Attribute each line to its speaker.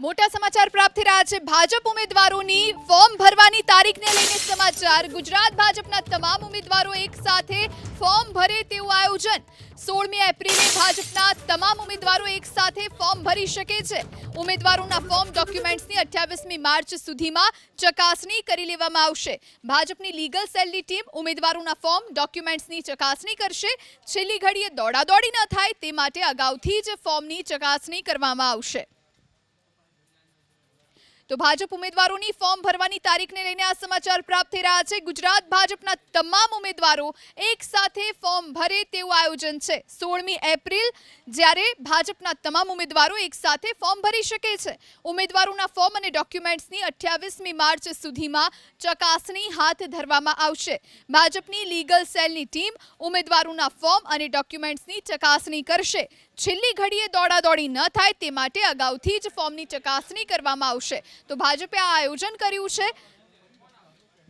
Speaker 1: મોટા સમાચાર પ્રાપ્ત થઈ રહ્યા છે. ભાજપ ઉમેદવારોની ફોર્મ ભરવાની તારીખને લઈને સમાચાર. ગુજરાત ભાજપના તમામ ઉમેદવારો એક સાથે ફોર્મ ભરે તેવું આયોજન. સોળમી એપ્રિલે ભાજપના તમામ ઉમેદવારો એક સાથે ફોર્મ ભરી શકે છે. ઉમેદવારોના ફોર્મ ડોક્યુમેન્ટ્સની અઠ્યાવીસમી માર્ચ સુધીમાં ચકાસણી કરી લેવામાં આવશે. ભાજપની લીગલ સેલની ટીમ ઉમેદવારોના ફોર્મ ડોક્યુમેન્ટ્સની ચકાસણી કરશે. છેલ્લી ઘડીએ દોડાદોડી ન થાય તે માટે અગાઉથી જ ફોર્મની ચકાસણી કરવામાં આવશે. તો ભાજપ ઉમેદવારોની ફોર્મ ભરવાની તારીખને લઈને આ સમાચાર પ્રાપ્ત થઈ રહ્યા છે. ગુજરાત ભાજપના તમામ ઉમેદવારો એક સાથે ફોર્મ ભરે તેવું આયોજન છે. સોળમી એપ્રિલ જ્યારે ભાજપના તમામ ઉમેદવારો એક સાથે ફોર્મ ભરી શકે છે. ઉમેદવારોના ફોર્મ અને ડોક્યુમેન્ટ્સની અઠ્યાવીસમી માર્ચ સુધીમાં ચકાસણી હાથ ધરવામાં આવશે. ભાજપની લીગલ સેલની ટીમ ઉમેદવારોના ફોર્મ અને ડોક્યુમેન્ટ્સની ચકાસણી કરશે. છેલ્લી ઘડીએ દોડાદોડી ન થાય તે માટે અગાઉથી જ ફોર્મની ચકાસણી કરવામાં આવશે. તો ભાજપે આ આયોજન કર્યું છે.